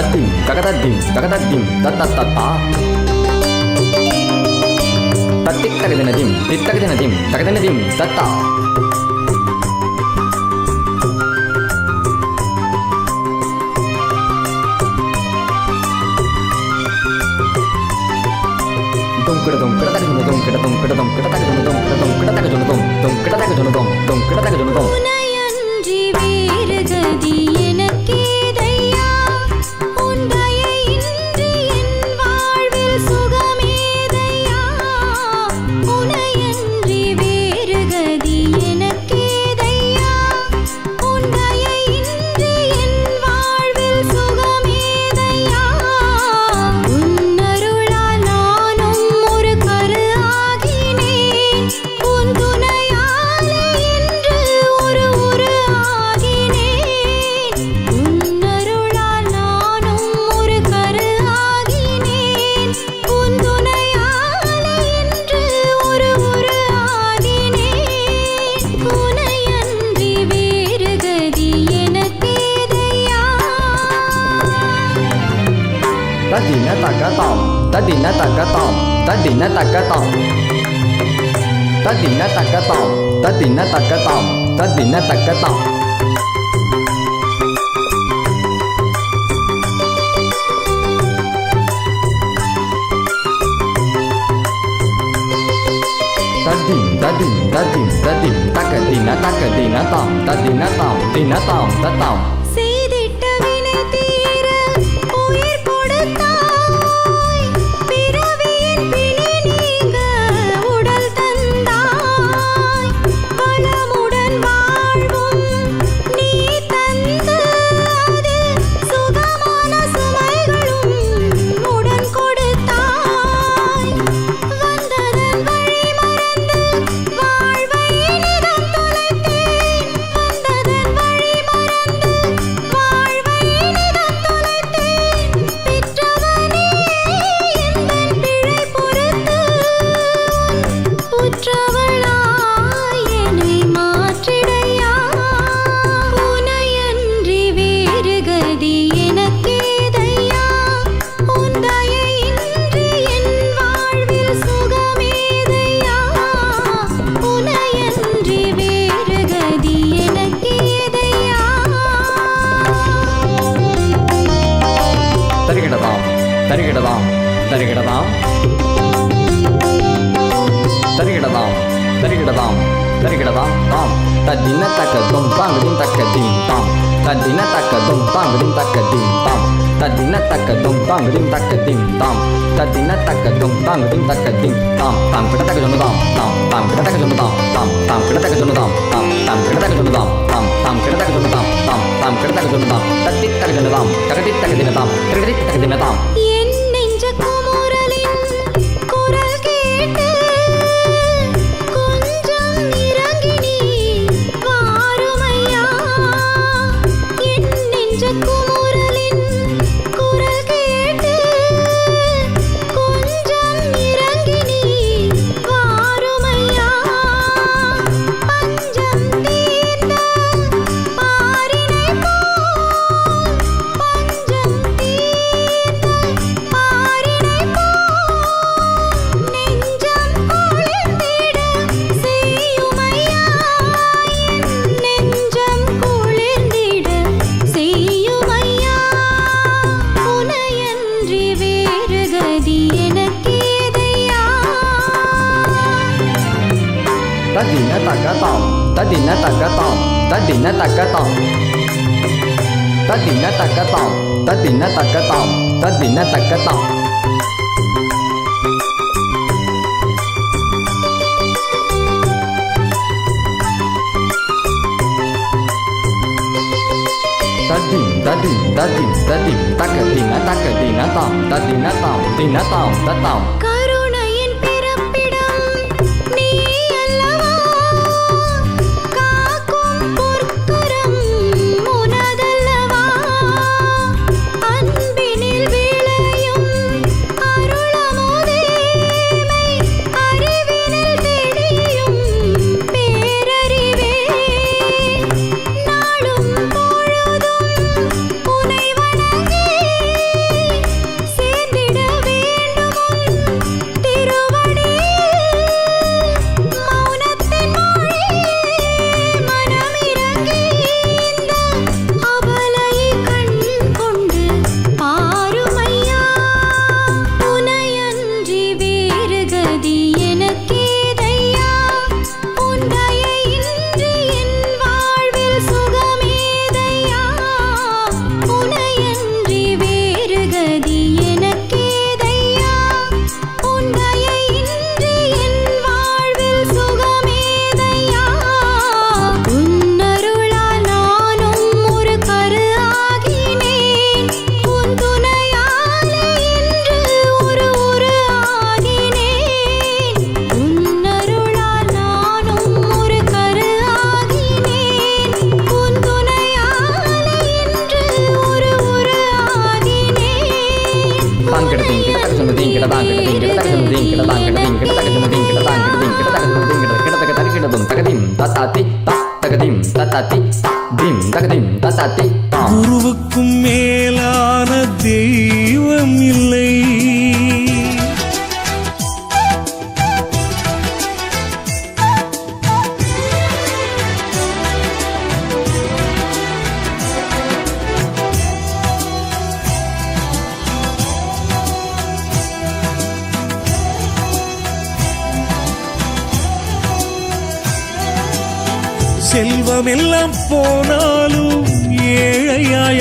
ダッディンガガダッディンガガダッディンダッタッダッダダッティッタケデナディンディッタケデナディンダケデナディンダッダドンクラドンクラタリフムドンクラドンクラドンクラタリフムドン ดิหน้าตักกระต่อมตาดินหน้าตักกระต่อมตาดินหน้าตักกระต่อมตาดินหน้าตักกระต่อมตาดินหน้าตักกระต่อมตาดินหน้าตักกระต่อมตาดินตาดินตาดินตาดินตากระดินะตากระดินนะต่อมตาดินนะต่อมตินะต่อมตาต่อม தருகிடதாம் தருகிடதாம் தருகிடதாம். தருகிடதாம் தருகிடதாம் தருகிடதாம் தாம். தத்தின தக்கதும் தாங்கதின் தக்கதீம் தாம். தத்தின தக்கதும் தாங்கதின் தக்கதீம் தாம். தத்தின தக்கதும் தாங்கதின் தக்கதீம் தாம். தத்தின தக்கதும் தாங்கதின் தக்கதீம் தாம். தாம் கிடத்தக்க சொன்னதாம் தாம். தாம் கிடத்தக்க சொன்னதாம் தாம். தாம் கிடத்தக்க சொன்னதாம் தாம். தாம் கிடத்தக்க சொன்னதாம் தாம். தாம் கிடத்தக்க சொன்னதாம் தாம். தாம் கிடத்தக்க சொன்னதாம் தத்தித்தக்க சொன்னதாம் தகதித்தக்க தினதாம் திருகதித்தக்க தினதாம் 打顶打顶打顶打顶打个顶打个顶打顶打顶打顶打顶打顶打顶打顶打顶打个顶打个顶打顶打顶。குருவுக்கும் மேலான தெய்வம் இல்லை. செல்வமெல்லாம் போனாலும் ஏழையாய்